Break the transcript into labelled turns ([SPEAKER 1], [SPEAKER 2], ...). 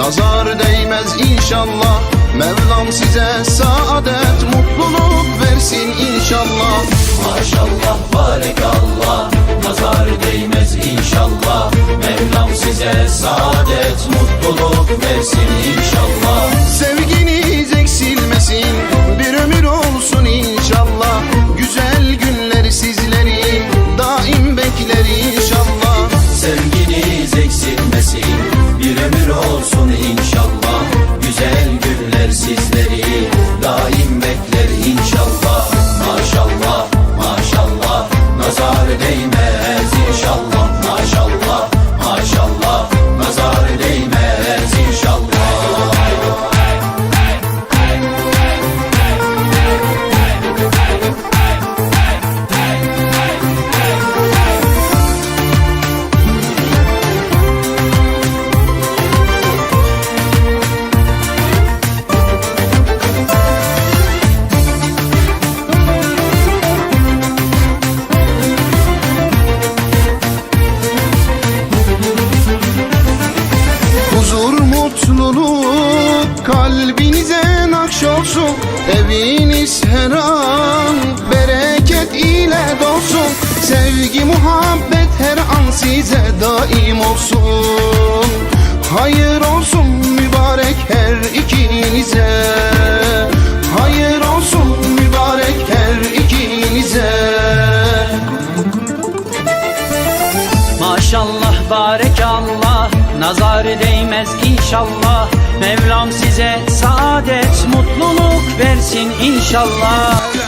[SPEAKER 1] Nazar değmez inşallah. Mevlam size saadet mutluluk versin inşallah.
[SPEAKER 2] Maşallah barekallah Nazar değmez inşallah. Mevlam size saadet mutluluk versin inşallah.
[SPEAKER 1] Olsun inşallah kalbinize nakş olsun Eviniz her an bereket ile dolsun. Sevgi muhabbet her an size daim olsun. Hayır olsun mübarek her ikinize. Hayır olsun mübarek her ikinize.
[SPEAKER 3] Maşallah barekallah Nazar değmez inşallah. Mevlam size saadet mutluluk versin inşallah